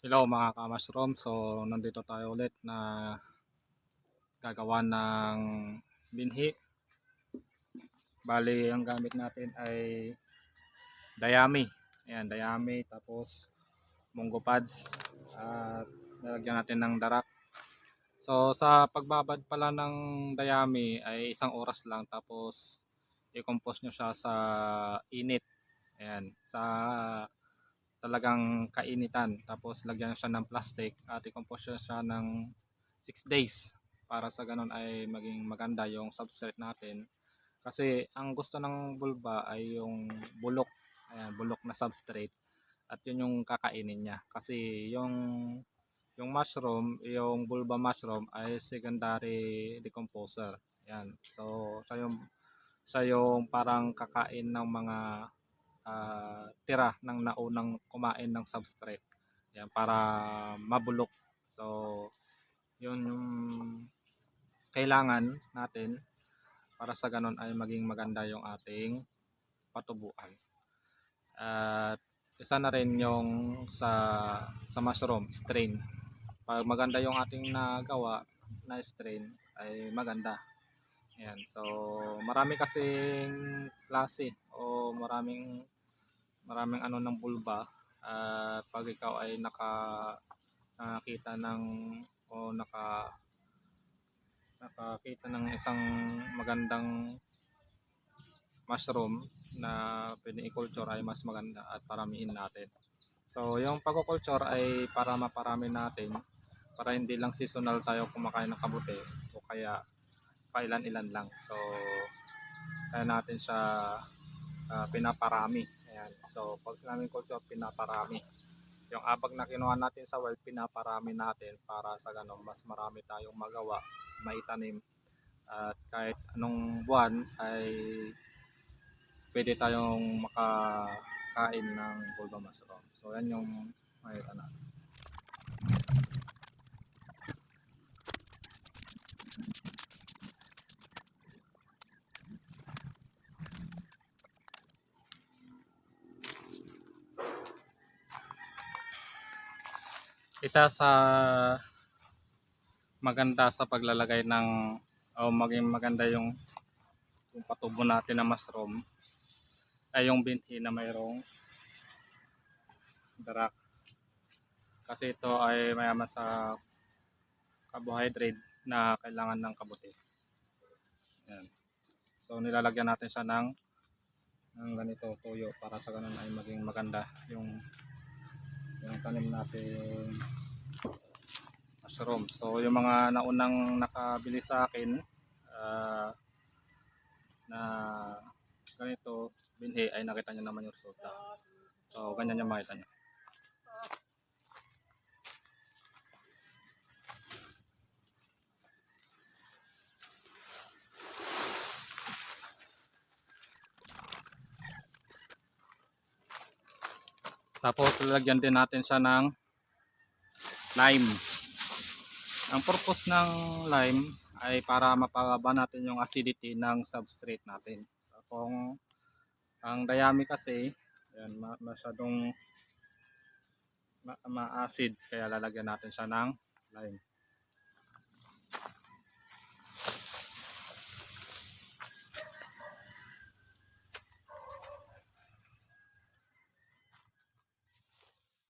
Hello mga ka-mushroom. So, nandito tayo ulit na gagawa ng binhi. Bali, ang gamit natin ay dayami. Ayan, dayami. Tapos, munggo pads. At nalagyan natin ng darak. So, sa pagbabad pala ng dayami ay isang oras lang. Tapos, i-compose nyo siya sa init. Ayan, sa talagang kainitan. Tapos lagyan siya ng plastic at i-compose siya, ng 6 days para sa ganun ay maging maganda yung substrate natin. Kasi ang gusto ng bulba ay yung bulok. Ayan, bulok na substrate. At yun yung kakainin niya. Kasi yung yung mushroom, yung bulba mushroom ay secondary decomposer. Ayan. So, siya yung, siya yung parang kakain ng mga ah, tira ng naunang kumain ng substrate. Yan, para mabulok. So, yun yung kailangan natin para sa ganun ay maging maganda yung ating patubuan. At isa na rin yung sa sa mushroom strain. Pag maganda yung ating nagawa na strain ay maganda. Ayan. So, marami kasing klase o maraming maraming ano ng bulba at pag ikaw ay naka nakakita ng o naka nakakita ng isang magandang mushroom na pwedeng i-culture ay mas maganda at paramihin natin. So, yung pag-culture ay para maparami natin para hindi lang seasonal tayo kumakain ng kabuti o kaya pailan-ilan lang. So, kaya natin siya ah, pinaparami. Ayan. So, pag sinabing culture, pinaparami. Yung abag na kinuha natin sa wild, pinaparami natin para sa ganun, mas marami tayong magawa, maitanim. At kahit anong buwan ay pwede tayong makakain ng bulba mushroom. So, yan yung makita natin. Isa sa maganda sa paglalagay ng o maging maganda yung yung patubo natin na mushroom ay yung binhi na mayroong darak kasi ito ay mayaman sa carbohydrate na kailangan ng kabuti Yan. so nilalagyan natin siya ng ng ganito tuyo para sa ganun ay maging maganda yung yung tanim natin mushroom. So yung mga naunang nakabili sa akin ah, na ganito binhi ay nakita nyo naman yung resulta. So ganyan yung makita nyo. Tapos lalagyan din natin siya ng lime. Ang purpose ng lime ay para mapababa natin yung acidity ng substrate natin. So, kung ang dayami kasi, yan, ma- masyadong ma- ma-acid, kaya lalagyan natin siya ng lime.